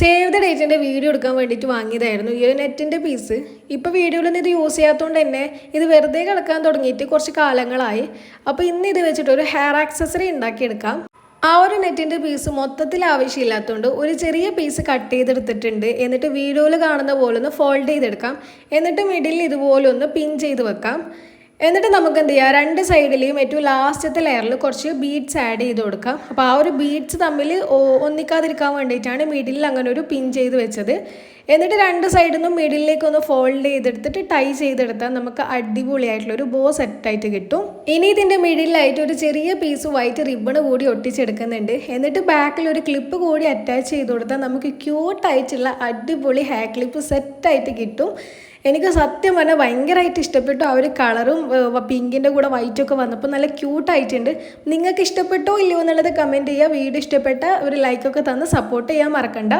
Save the ഡേറ്റിന്റെ video എടുക്കാൻ വേണ്ടിയിട്ട് വാങ്ങിയതായിരുന്നു. ഈ ഒരു നെറ്റിന്റെ പീസ് ഇപ്പോൾ വീഡിയോയിലൊന്നും ഇത് യൂസ് ചെയ്യാത്തതുകൊണ്ട് തന്നെ ഇത് വെറുതെ കിടക്കാൻ തുടങ്ങിയിട്ട് കുറച്ച് കാലങ്ങളായി. അപ്പോൾ ഇന്ന് ഇത് വെച്ചിട്ട് ഒരു ഹെയർ ആക്സസറി ഉണ്ടാക്കിയെടുക്കാം. ആ ഒരു നെറ്റിന്റെ പീസ് മൊത്തത്തിൽ ആവശ്യമില്ലാത്തതുകൊണ്ട് ഒരു ചെറിയ പീസ് കട്ട് ചെയ്തെടുത്തിട്ടുണ്ട്. എന്നിട്ട് വീഡിയോയിൽ കാണുന്ന പോലെ ഒന്ന് ഫോൾഡ് ചെയ്തെടുക്കാം. എന്നിട്ട് മിഡിൽ ഇതുപോലെ ഒന്ന് പിൻ ചെയ്ത് വെക്കാം. എന്നിട്ട് നമുക്ക് എന്ത് ചെയ്യാം? രണ്ട് സൈഡിലെയും ഏറ്റവും ലാസ്റ്റത്തെ ലെയറിൽ കുറച്ച് ബീഡ്സ് ആഡ് ചെയ്ത് കൊടുക്കാം. അപ്പോൾ ആ ഒരു ബീഡ്സ് തമ്മിൽ ഒന്നിക്കാതിരിക്കാൻ വേണ്ടിയിട്ടാണ് മിഡിലിൽ അങ്ങനെ ഒരു പിൻ ചെയ്ത് വെച്ചത്. എന്നിട്ട് രണ്ട് സൈഡിൽ നിന്നും മിഡിലേക്ക് ഒന്ന് ഫോൾഡ് ചെയ്തെടുത്തിട്ട് ടൈ ചെയ്തെടുത്താൽ നമുക്ക് അടിപൊളിയായിട്ടുള്ള ഒരു ബോ സെറ്റായിട്ട് കിട്ടും. ഇനി ഇതിന്റെ മിഡിലായിട്ട് ഒരു ചെറിയ പീസ് വൈറ്റ് റിബൺ കൂടി ഒട്ടിച്ചെടുക്കുന്നുണ്ട്. എന്നിട്ട് ബാക്കിൽ ഒരു ക്ലിപ്പ് കൂടി അറ്റാച്ച് ചെയ്ത് കൊടുത്താൽ നമുക്ക് ക്യൂട്ടായിട്ടുള്ള അടിപൊളി ഹെയർ ക്ലിപ്പ് സെറ്റായിട്ട് കിട്ടും. എനിക്ക് സത്യം പറഞ്ഞാൽ ഭയങ്കരമായിട്ട് ഇഷ്ടപ്പെട്ടു. ആ ഒരു കളറും പിങ്കിന്റെ കൂടെ വൈറ്റും ഒക്കെ വന്നപ്പോൾ നല്ല ക്യൂട്ടായിട്ടുണ്ട് നിങ്ങൾക്ക് ഇഷ്ടപ്പെട്ടോ ഇല്ലയോ എന്നുള്ളത് കമന്റ് ചെയ്യുക വീഡിയോ ഇഷ്ടപ്പെട്ട ഒരു ലൈക്കൊക്കെ തന്ന് സപ്പോർട്ട് ചെയ്യാൻ മറക്കണ്ട.